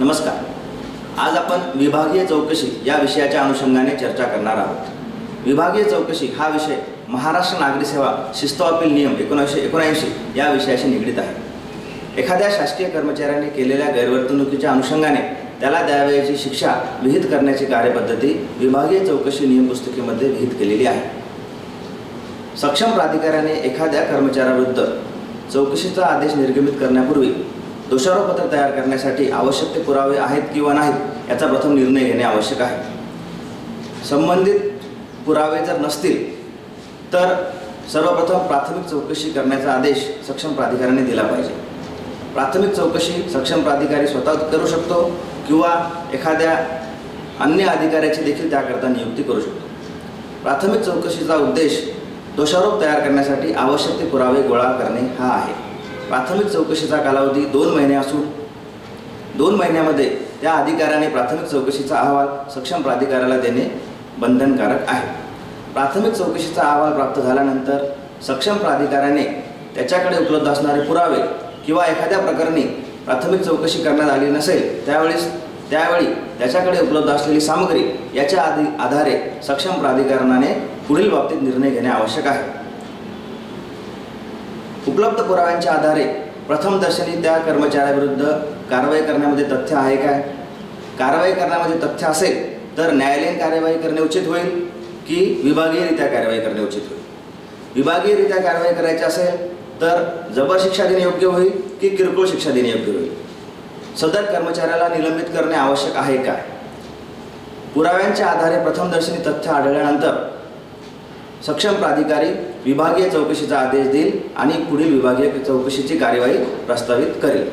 नमस्कार. आज आपण विभागीय चौकशी या विषयाच्या अनुषंगाने चर्चा करणार आहोत. विभागीय चौकशी हा विषय महाराष्ट्र नागरी सेवा शिस्तवापील नियम एकोणीसशे एकोणऐंशी या विषयाशी निगडीत आहे. एखाद्या शासकीय कर्मचाऱ्याने केलेल्या गैरवर्तणुकीच्या अनुषंगाने त्याला द्यावयाची शिक्षा विहित करण्याची कार्यपद्धती विभागीय चौकशी नियम पुस्तिकेमध्ये विहित केलेली आहे. सक्षम प्राधिकाऱ्याने एखाद्या कर्मचाऱ्याविरुद्ध चौकशीचा आदेश निर्गमित करण्यापूर्वी दोषारोपपत्र तयार करण्यासाठी आवश्यक ते पुरावे आहेत किंवा नाहीत याचा प्रथम निर्णय घेणे आवश्यक आहे. संबंधित पुरावे जर नसतील तर सर्वप्रथम प्राथमिक चौकशी करण्याचा आदेश सक्षम प्राधिकाऱ्याने दिला पाहिजे. प्राथमिक चौकशी सक्षम प्राधिकारी स्वतः करू शकतो किंवा एखाद्या अन्य अधिकाऱ्याची देखील त्याकरता नियुक्ती करू शकतो. प्राथमिक चौकशीचा उद्देश दोषारोप तयार करण्यासाठी आवश्यक ते पुरावे गोळा करणे हा आहे. प्राथमिक चौकशीचा कालावधी दोन महिने असून दोन महिन्यामध्ये त्या अधिकाऱ्याने प्राथमिक चौकशीचा अहवाल सक्षम प्राधिकाऱ्याला देणे बंधनकारक आहे. प्राथमिक चौकशीचा अहवाल प्राप्त झाल्यानंतर सक्षम प्राधिकाऱ्याने त्याच्याकडे उपलब्ध असणारे पुरावे किंवा एखाद्या प्रकरणी प्राथमिक चौकशी करण्यात आली नसेल त्यावेळेस त्यावेळी त्याच्याकडे उपलब्ध असलेली सामग्री याच्या आधी आधारे सक्षम प्राधिकरणाने पुढील बाबतीत निर्णय घेणे आवश्यक आहे. उपलब्ध पुराव्यांच्या आधारे प्रथमदर्शनी त्या कर्मचाऱ्याविरुद्ध कारवाई करण्यामध्ये तथ्य आहे काय? कारवाई करण्यामध्ये तथ्य असेल तर न्यायालयीन कार्यवाही करणे उचित होईल की विभागीयरित्या कार्यवाही करणे उचित होईल? विभागीयरित्या कारवाई करायची असेल तर जबर शिक्षा देणे योग्य होईल की किरकोळ शिक्षा देणे योग्य होईल? सदर कर्मचाऱ्याला निलंबित करणे आवश्यक आहे काय पुराव्यांच्या आधारे प्रथमदर्शनी तथ्य आढळल्यानंतर सक्षम प्राधिकारी विभागीय चौकशीचा आदेश देईल आणि पुढील विभागीय चौकशीची कार्यवाही प्रस्तावित करेल.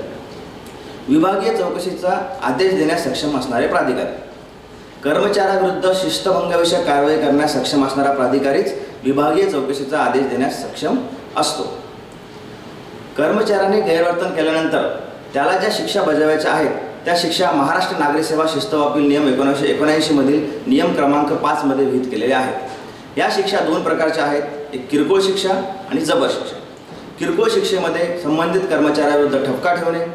विभागीय चौकशीचा आदेश देण्यास सक्षम असणारे प्राधिकारी. कर्मचाऱ्याविरुद्ध शिस्तभंगाविषयक कारवाई करण्यास सक्षम असणारा प्राधिकारीच विभागीय चौकशीचा आदेश देण्यास सक्षम असतो. कर्मचाऱ्याने गैरवर्तन केल्यानंतर त्याला ज्या शिक्षा बजावायच्या आहेत त्या शिक्षा महाराष्ट्र नागरी सेवा शिस्तवापील नियम एकोणीसशे एकोणऐंशीमधील नियम क्रमांक पाचमध्ये विहित केलेल्या आहेत. या शिक्षा दोन प्रकारच्या आहेत. एक किरकोळ शिक्षा आणि जबर शिक्षा. किरकोळ शिक्षेमध्ये संबंधित कर्मचाऱ्याविरुद्ध ठपका ठेवणे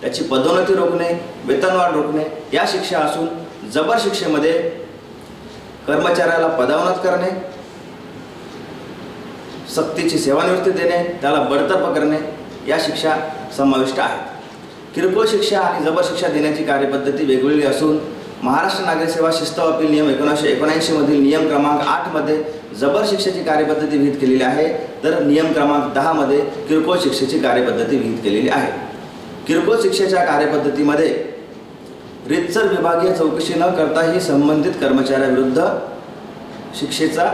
त्याची पदोन्नती रोखणे वेतनवाढ रोखणे या शिक्षा असून जबर शिक्षेमध्ये कर्मचाऱ्याला पदावनत करणे सक्तीची सेवानिवृत्ती देणे त्याला बडतर्फ करणे या शिक्षा समाविष्ट आहेत. किरकोळ शिक्षा आणि जबर शिक्षा देण्याची कार्यपद्धती वेगवेगळी असून महाराष्ट्र नागरी सेवा शिस्त अपील नियम एकोणीसशे एकोणऐंशीमधील नियम क्रमांक आठमध्ये जबर शिक्षेची कार्यपद्धती विहित केलेली आहे तर नियम क्रमांक दहामध्ये किरकोळ शिक्षेची कार्यपद्धती विहित केलेली आहे. किरकोळ शिक्षेच्या कार्यपद्धतीमध्ये रितसर विभागीय चौकशी न करताही संबंधित कर्मचाऱ्याविरुद्ध शिक्षेचा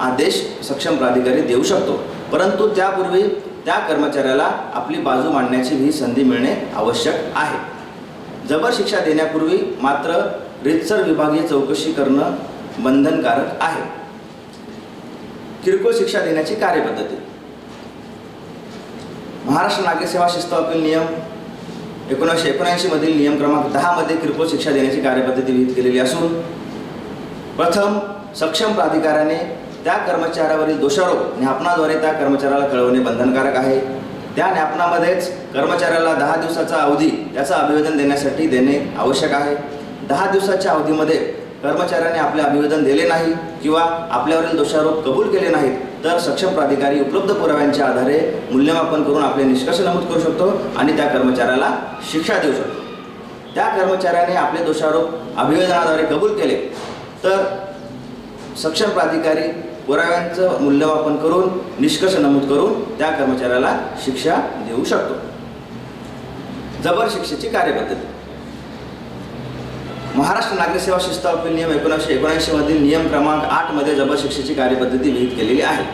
आदेश सक्षम प्राधिकारी देऊ शकतो. परंतु त्यापूर्वी त्या कर्मचाऱ्याला आपली बाजू मांडण्याची ही संधी मिळणे आवश्यक आहे. जबर शिक्षा देण्यापूर्वी मात्र रितसर विभागीय चौकशी करणं बंधनकारक आहे. किरकोळ शिक्षा देण्याची कार्यपद्धती. महाराष्ट्र नागरिक सेवा शिस्त अपील नियम एकोणीसशे एकोणऐंशीमधील नियम क्रमांक दहामध्ये किरकोळ शिक्षा देण्याची कार्यपद्धती विहित केलेली असून प्रथम सक्षम प्राधिकाऱ्याने त्या कर्मचाऱ्यावरील दोषारोप ज्ञापनाद्वारे त्या कर्मचाऱ्याला कळवणे बंधनकारक आहे. त्या ज्ञापनामध्येच कर्मचाऱ्याला दहा दिवसाचा अवधी त्याचं अभिवेदन देण्यासाठी देणे आवश्यक आहे. दहा दिवसाच्या अवधीमध्ये कर्मचाऱ्याने आपले अभिवेदन दिले नाही किंवा आपल्यावरील दोषारोप कबूल केले नाहीत तर सक्षम प्राधिकारी उपलब्ध पुराव्यांच्या आधारे मूल्यमापन करून आपले निष्कर्ष नमूद करू शकतो आणि त्या कर्मचाऱ्याला शिक्षा देऊ शकतो. त्या कर्मचाऱ्याने आपले दोषारोप अभिवेदनाद्वारे कबूल केले तर सक्षम प्राधिकारी पुराव्यांचं मूल्यमापन करून निष्कर्ष नमूद करून त्या कर्मचाऱ्याला शिक्षा देऊ शकतो. जबर शिक्षेची कार्यपद्धती. महाराष्ट्र नागरिक सेवा शिस्त अपील नियम एकोणीसशे एकोणऐंशीमधील नियम क्रमांक आठमध्ये जबर शिक्षेची कार्यपद्धती विहित केलेली आहे.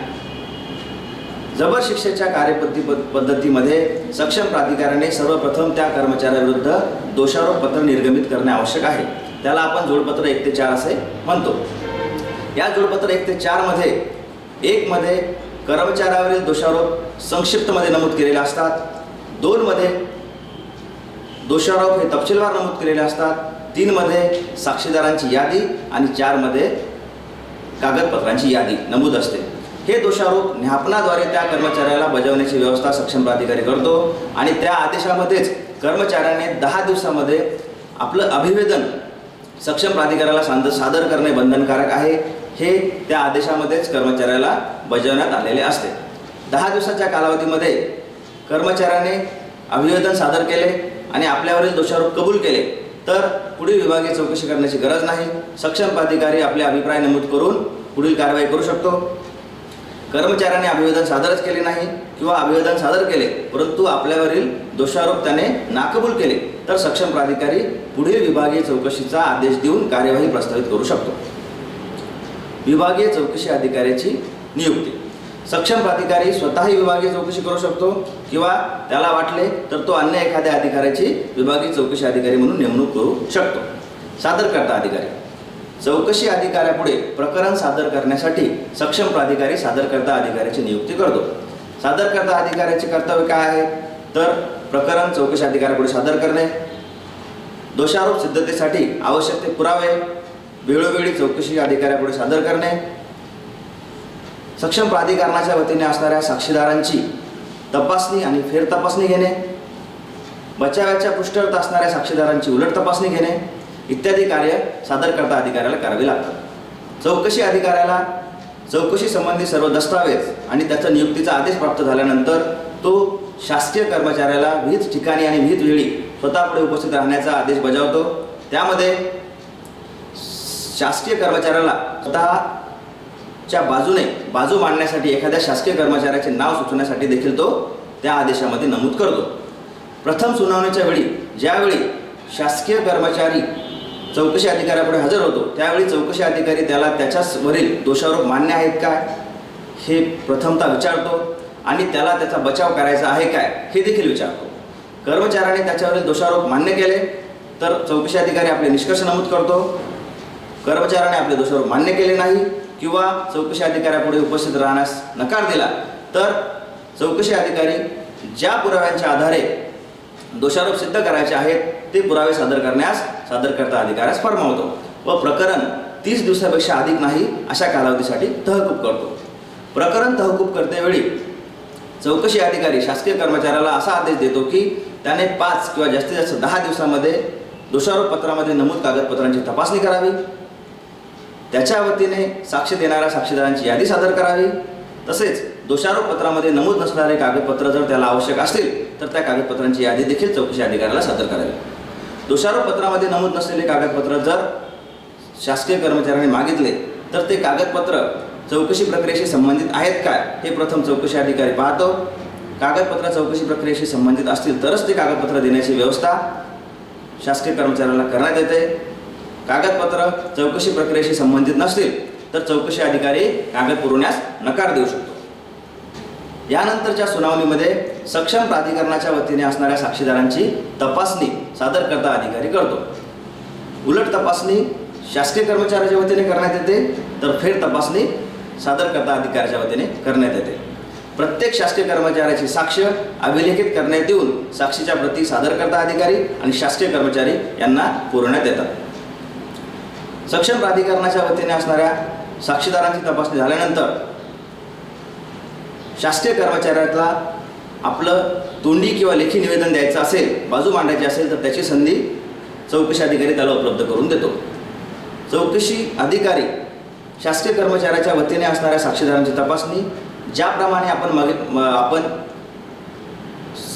जबर शिक्षेच्या कार्यपद्धती पद्धतीमध्ये सक्षम प्राधिकाऱ्याने सर्वप्रथम त्या कर्मचाऱ्याविरुद्ध दोषारोप पत्र निर्गमित करणे आवश्यक आहे. त्याला आपण जोडपत्र एक ते चार असे म्हणतो. या जोडपत्र एक ते चारमध्ये एकमध्ये कर्मचाऱ्यावरील दोषारोप संक्षिप्तमध्ये नमूद केलेले असतात. दोनमध्ये दोषारोप हे तपशीलवार नमूद केलेले असतात. तीनमध्ये साक्षीदारांची यादी आणि चारमध्ये कागदपत्रांची यादी नमूद असते. हे दोषारोप ज्ञापनाद्वारे त्या कर्मचाऱ्याला बजावण्याची व्यवस्था सक्षम प्राधिकारी करतो आणि त्या आदेशामध्येच कर्मचाऱ्याने दहा दिवसामध्ये आपलं अभिवेदन सक्षम प्राधिकाऱ्याला सांद सादर करणे बंधनकारक आहे. हे त्या आदेशामध्येच कर्मचाऱ्याला बजावण्यात आलेले असते. दहा दिवसाच्या कालावधीमध्ये कर्मचाऱ्याने अभिवेदन सादर केले आणि आपल्यावरील दोषारोप कबूल केले. तर पुढील विभागीय चौकशी करण्याची गरज नाही. सक्षम प्राधिकारी आपले अभिप्राय नमूद करून पुढील कारवाई करू शकतो. कर्मचाऱ्याने अभिवेदन सादरच केले नाही किंवा अभिवेदन सादर केले परंतु आपल्यावरील दोषारोप त्याने नाकबूल केले तर सक्षम प्राधिकारी पुढील विभागीय चौकशीचा आदेश देऊन कार्यवाही प्रस्तावित करू शकतो. विभागीय चौकशी अधिकाऱ्याची नियुक्ती. सक्षम प्राधिकारी स्वतःही विभागीय चौकशी करू शकतो किंवा त्याला वाटले तर तो अन्य एखाद्या अधिकाऱ्याची विभागीय चौकशी अधिकारी म्हणून नेमणूक करू शकतो. सादरकर्ता अधिकारी. चौकशी अधिकाऱ्यापुढे प्रकरण सादर करण्यासाठी सक्षम प्राधिकारी सादरकर्ता अधिकाऱ्याची नियुक्ती करतो. सादरकर्ता अधिकाऱ्याचे कर्तव्य काय आहे? तर प्रकरण चौकशी अधिकाऱ्यापुढे सादर करणे. दोषारोप सिद्धतेसाठी आवश्यक ते पुरावे. वेळोवेळी चौकशी अधिकाऱ्यापुढे सादर करणे. सक्षम प्राधिकरणाच्या वतीने असणाऱ्या साक्षीदारांची तपासणी आणि फेर तपासणी घेणे बचावाच्या पृष्ठवत असणाऱ्या साक्षीदारांची उलट तपासणी घेणे इत्यादी कार्य सादर करता अधिकाऱ्याला करावे लागतात. चौकशी अधिकाऱ्याला चौकशी संबंधी सर्व दस्तावेज आणि त्याचा नियुक्तीचा आदेश प्राप्त झाल्यानंतर तो शासकीय कर्मचाऱ्याला विहित ठिकाणी आणि विहित वेळी स्वतःपुढे उपस्थित राहण्याचा आदेश बजावतो. त्यामध्ये शासकीय कर्मचाऱ्याला च्या बाजूने बाजू मांडण्यासाठी एखाद्या शासकीय कर्मचाऱ्याचे नाव सुचवण्यासाठी देखील तो त्या आदेशामध्ये नमूद करतो. प्रथम सुनावणीच्या वेळी ज्यावेळी शासकीय कर्मचारी चौकशी अधिकाऱ्यापुढे हजर होतो त्यावेळी चौकशी अधिकारी त्याला त्याच्यावरील दोषारोप मान्य आहेत काय? हे प्रथमतः विचारतो आणि त्याला त्याचा बचाव करायचा आहे काय? हे देखील विचारतो. कर्मचाऱ्याने त्याच्यावरील दोषारोप मान्य केले तर चौकशी अधिकारी आपले निष्कर्ष नमूद करतो. कर्मचाऱ्याने आपले दोषारोप मान्य केले नाही किंवा चौकशी अधिकाऱ्यापुढे उपस्थित राहण्यास नकार दिला तर चौकशी अधिकारी ज्या पुराव्यांच्या आधारे दोषारोप सिद्ध करायचे आहेत ते पुरावे सादर करण्यास सादरकर्ता अधिकाऱ्यास फरमावतो व प्रकरण तीस दिवसापेक्षा अधिक नाही अशा कालावधीसाठी तहकूब करतो. प्रकरण तहकूब करतेवेळी चौकशी अधिकारी शासकीय कर्मचाऱ्याला असा आदेश देतो की त्याने पाच किंवा जास्तीत जास्त दहा दिवसामध्ये दोषारोप पत्रामध्ये नमूद कागदपत्रांची तपासणी करावी. त्याच्या वतीने साक्ष देणाऱ्या साक्षीदारांची यादी सादर करावी. तसेच दोषारोप पत्रामध्ये नमूद नसणारे कागदपत्र जर त्याला आवश्यक असतील तर त्या कागदपत्रांची यादी देखील चौकशी अधिकाऱ्याला सादर करावी. दोषारोप पत्रामध्ये नमूद नसलेले कागदपत्र जर शासकीय कर्मचाऱ्यांनी मागितले तर ते कागदपत्र चौकशी प्रक्रियेशी संबंधित आहेत काय हे प्रथम चौकशी अधिकारी पाहतो. कागदपत्र चौकशी प्रक्रियेशी संबंधित असतील तरच ते कागदपत्र देण्याची व्यवस्था शासकीय कर्मचाऱ्याला करण्यात येते. कागदपत्र चौकशी प्रक्रियेशी संबंधित नसतील तर चौकशी अधिकारी कागद पुरवण्यास नकार देऊ शकतो. यानंतरच्या सुनावणीमध्ये सक्षम प्राधिकरणाच्या वतीने असणाऱ्या साक्षीदारांची तपासणी सादरकर्ता अधिकारी करतो. उलट तपासणी शासकीय कर्मचाऱ्याच्या वतीने करण्यात येते तर फेर तपासणी सादरकर्ता अधिकाऱ्याच्या वतीने करण्यात येते. प्रत्येक शासकीय कर्मचाऱ्याची साक्ष अभिलेखित करण्यात येऊन साक्षीच्या प्रती सादरकर्ता अधिकारी आणि शासकीय कर्मचारी यांना पुरवण्यात येतात. सक्षम प्राधिकरणाच्या वतीने असणाऱ्या साक्षीदारांची तपासणी झाल्यानंतर शासकीय कर्मचाऱ्याला आपलं तोंडी किंवा लेखी निवेदन द्यायचं असेल बाजू मांडायची असेल तर त्याची संधी चौकशी अधिकारी त्याला उपलब्ध करून देतो. चौकशी अधिकारी शासकीय कर्मचाऱ्याच्या वतीने असणाऱ्या साक्षीदारांची तपासणी ज्याप्रमाणे आपण मागे आपण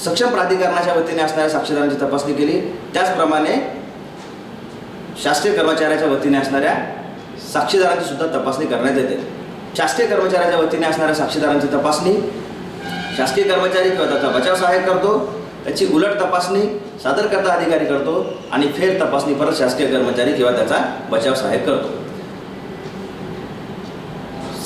सक्षम प्राधिकरणाच्या वतीने असणाऱ्या साक्षीदारांची तपासणी केली त्याचप्रमाणे शासकीय कर्मचाऱ्याच्या वतीने असणाऱ्या साक्षीदारांची सुद्धा तपासणी करण्यात येते. शासकीय कर्मचाऱ्याच्या वतीने असणाऱ्या साक्षीदारांची तपासणी शासकीय कर्मचारी किंवा त्याचा बचाव सहाय्यक करतो त्याची उलट तपासणी सादरकर्ता अधिकारी करतो आणि फेर तपासणी परत शासकीय कर्मचारी किंवा त्याचा बचाव सहाय्यक करतो.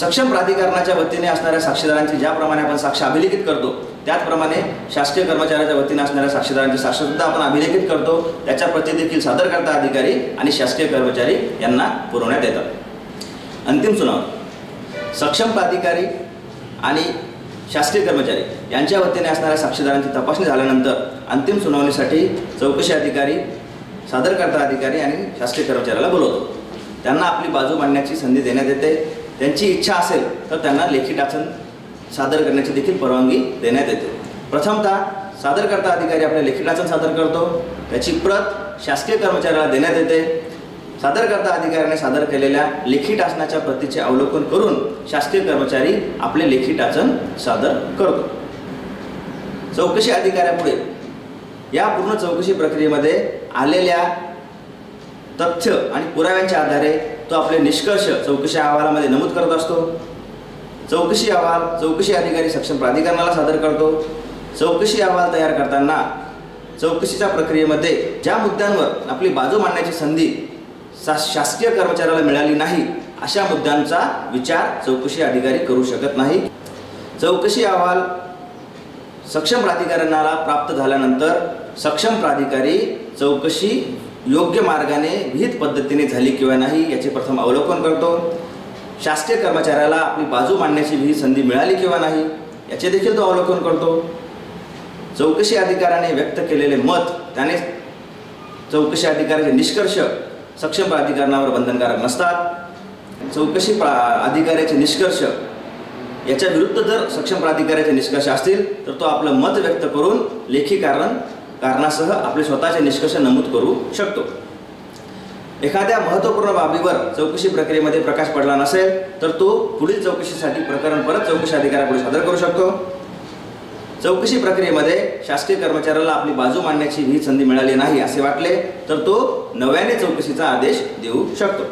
सक्षम प्राधिकरणाच्या वतीने असणाऱ्या साक्षीदारांची ज्याप्रमाणे आपण साक्ष अभिलिखित करतो त्याचप्रमाणे शासकीय कर्मचाऱ्याच्या वतीने असणाऱ्या साक्षीदारांची साक्षरसुद्धा आपण अभिलेखित करतो. त्याच्या प्रती देखील सादर करता अधिकारी आणि शासकीय कर्मचारी यांना पुरवण्यात येतात अंतिम सुनावणी. सक्षम प्राधिकारी आणि शासकीय कर्मचारी यांच्या वतीने असणाऱ्या साक्षीदारांची तपासणी झाल्यानंतर अंतिम सुनावणीसाठी चौकशी अधिकारी सादरकर्ता अधिकारी आणि शासकीय कर्मचाऱ्याला बोलवतो. त्यांना आपली बाजू मांडण्याची संधी देण्यात येते. त्यांची इच्छा असेल तर त्यांना लेखी टाचन सादर करण्याची देखील परवानगी देण्यात येते. प्रथमतः सादरकर्ता अधिकारी आपले लेखी सादर करतो. त्याची प्रत शासकीय कर्मचाऱ्याला देण्यात येते. सादरकर्ता अधिकाऱ्याने सादर केलेल्या लेखी टाचनाच्या प्रतीचे अवलोकन करून शासकीय कर्मचारी आपले लेखी टाचन सादर करतो. चौकशी अधिकाऱ्यापुढे या पूर्ण चौकशी प्रक्रियेमध्ये आलेल्या तथ्य आणि पुराव्यांच्या आधारे तो आपले निष्कर्ष चौकशी अहवालामध्ये नमूद करत असतो. चौकशी अहवाल चौकशी अधिकारी सक्षम प्राधिकरणाला सादर करतो. चौकशी अहवाल तयार करताना चौकशीच्या प्रक्रियेमध्ये ज्या मुद्द्यांवर आपली बाजू मांडण्याची संधी सा शासकीय कर्मचाऱ्याला मिळाली नाही अशा मुद्द्यांचा विचार चौकशी अधिकारी करू शकत नाही. चौकशी अहवाल सक्षम प्राधिकरणाला प्राप्त झाल्यानंतर सक्षम प्राधिकारी चौकशी योग्य मार्गाने विहित पद्धतीने झाली किंवा नाही याचे प्रथम अवलोकन करतो. शासकीय कर्मचाऱ्याला आपली बाजू मांडण्याची ही संधी मिळाली किंवा नाही याचे देखील तो अवलोकन करतो. चौकशी अधिकाऱ्याने व्यक्त केलेले मत त्याने चौकशी अधिकाऱ्याचे निष्कर्ष सक्षम प्राधिकरणावर बंधनकारक नसतात. चौकशी प्रा अधिकाऱ्याचे निष्कर्ष याच्या विरुद्ध जर सक्षम प्राधिकाऱ्याचे निष्कर्ष असतील तर तो आपलं मत व्यक्त करून लेखी कारण कारणासह आपले स्वतःचे निष्कर्ष नमूद करू शकतो. एखाद्या महत्त्वपूर्ण बाबीवर चौकशी प्रक्रियेमध्ये प्रकाश पडला नसेल तर तो पुढील चौकशीसाठी प्रकरण परत चौकशी अधिकाऱ्यापुढे सादर करू शकतो. चौकशी प्रक्रियेमध्ये शासकीय कर्मचाऱ्याला आपली बाजू मांडण्याची ही संधी मिळाली नाही असे वाटले तर तो नव्याने चौकशीचा आदेश देऊ शकतो.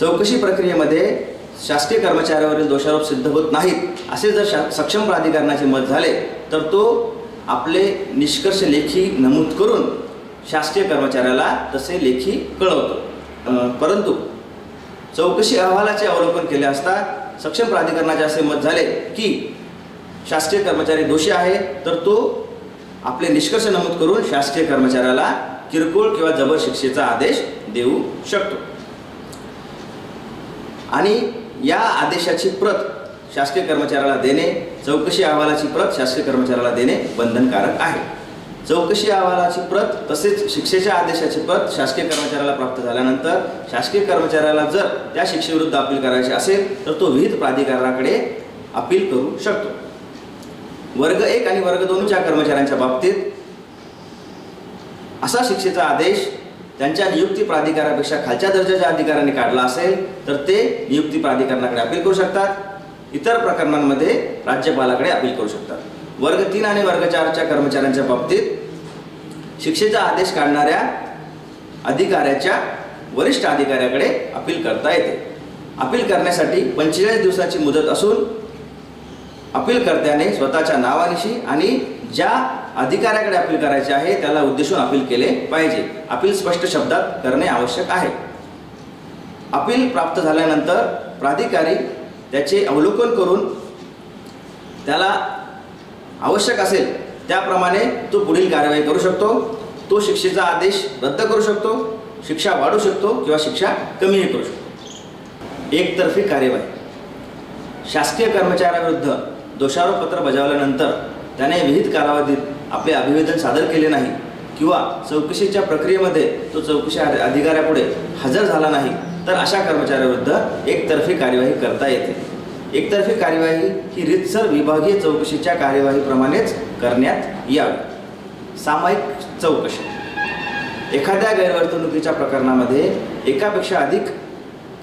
चौकशी प्रक्रियेमध्ये शासकीय कर्मचाऱ्यावरील दोषारोप सिद्ध होत नाहीत असे जर शा सक्षम प्राधिकरणाचे मत झाले तर तो आपले निष्कर्ष लेखी नमूद करून शासकीय कर्मचाऱ्याला तसे लेखी कळवतो. परंतु चौकशी अहवालाचे अवलोकन केले असता सक्षम प्राधिकरणाचे असे मत झाले की शासकीय कर्मचारी दोषी आहे तर तो आपले निष्कर्ष नमूद करून शासकीय कर्मचाऱ्याला किरकोळ किंवा जबर शिक्षेचा आदेश देऊ शकतो. आणि या आदेशाची प्रत शासकीय कर्मचाऱ्याला देणे चौकशी अहवालाची प्रत शासकीय कर्मचाऱ्याला देणे बंधनकारक आहे. चौकशी अहवालाची प्रत तसेच शिक्षेच्या आदेशाची प्रत शासकीय कर्मचाऱ्याला प्राप्त झाल्यानंतर शासकीय कर्मचाऱ्याला जर त्या शिक्षेविरुद्ध अपील करायचे असेल तर तो विहित प्राधिकरणाकडे अपील करू शकतो. वर्ग एक आणि वर्ग दोनच्या कर्मचाऱ्यांच्या बाबतीत असा शिक्षेचा आदेश त्यांच्या नियुक्ती प्राधिकारापेक्षा खालच्या दर्जाच्या अधिकाऱ्यांनी काढला असेल तर ते नियुक्ती प्राधिकरणाकडे अपील करू शकतात. इतर प्रकरणांमध्ये राज्यपालाकडे अपील करू शकतात. वर्ग तीन आणि वर्ग चारच्या कर्मचाऱ्यांच्या बाबतीत शिक्षेचा आदेश काढणाऱ्या अधिकाऱ्याच्या वरिष्ठ अधिकाऱ्याकडे अपील करता येते. अपील करण्यासाठी पंचेचाळीस दिवसाची मुदत असून अपीलकर्त्याने स्वतःच्या नावानिशी आणि ज्या अधिकाऱ्याकडे अपील करायचे आहे त्याला उद्देशून अपील केले पाहिजे. अपील स्पष्ट शब्दात करणे आवश्यक आहे. अपील प्राप्त झाल्यानंतर प्राधिकारी त्याचे अवलोकन करून त्याला आवश्यक असेल त्याप्रमाणे तो पुढील कारवाई करू शकतो. तो शिक्षेचा आदेश रद्द करू शकतो शिक्षा वाढू शकतो किंवा शिक्षा कमीही करू शकतो. एकतर्फी कार्यवाही. शासकीय कर्मचाऱ्याविरुद्ध दोषारोपपत्र बजावल्यानंतर त्याने विहित कालावधीत आपले अभिवेदन सादर केले नाही किंवा चौकशीच्या प्रक्रियेमध्ये तो चौकशी अधिकाऱ्यापुढे हजर झाला नाही तर अशा कर्मचाऱ्याविरुद्ध एकतर्फी कार्यवाही करता येते. एकतर्फी कार्यवाही ही रितसर विभागीय चौकशीच्या कार्यवाहीप्रमाणेच करण्यात यावी. सामायिक चौकशी. एखाद्या गैरवर्तणुकीच्या प्रकरणामध्ये एकापेक्षा अधिक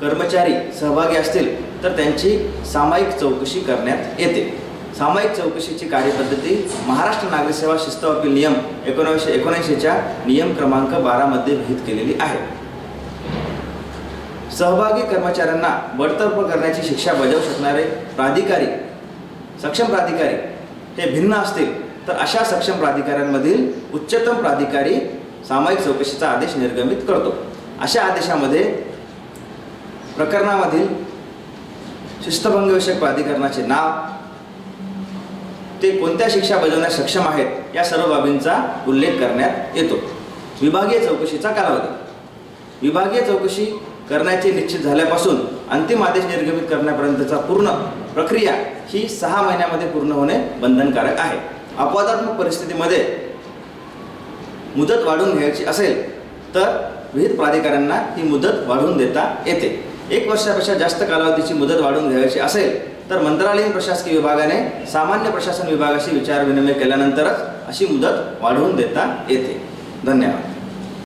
कर्मचारी सहभागी असतील तर त्यांची सामायिक चौकशी करण्यात येते. सामायिक चौकशीची कार्यपद्धती महाराष्ट्र नागरी सेवा शिस्त अपील नियम एकोणीसशे एकोणऐंशीच्या नियम क्रमांक बारामध्ये विहित केलेली आहे. सहभागी कर्मचाऱ्यांना बडतर्फ करण्याची शिक्षा बजावू शकणारे प्राधिकारी सक्षम प्राधिकारी हे भिन्न असतील तर अशा सक्षम प्राधिकाऱ्यांमधील उच्चतम प्राधिकारी सामायिक चौकशीचा आदेश निर्गमित करतो. अशा आदेशामध्ये प्रकरणामधील शिस्तभंगविषयक प्राधिकरणाचे नाव ते कोणत्या शिक्षा बजावण्यास सक्षम आहेत या सर्व बाबींचा उल्लेख करण्यात येतो. विभागीय चौकशीचा कालावधी. विभागीय चौकशी करण्याचे निश्चित झाल्यापासून अंतिम आदेश निर्गमित करण्यापर्यंतचा पूर्ण प्रक्रिया ही सहा महिन्यामध्ये पूर्ण होणे बंधनकारक आहे. अपवादात्मक परिस्थितीमध्ये मुदत वाढवून घ्यायची असेल तर विहित प्राधिकाऱ्यांना ही मुदत वाढवून देता येते. एक वर्षापेक्षा जास्त कालावधीची मुदत वाढवून घ्यायची असेल तर मंत्रालयीन प्रशासकीय विभागाने सामान्य प्रशासन विभागाशी विचारविनिमय केल्यानंतरच अशी मुदत वाढवून देता येते. धन्यवाद.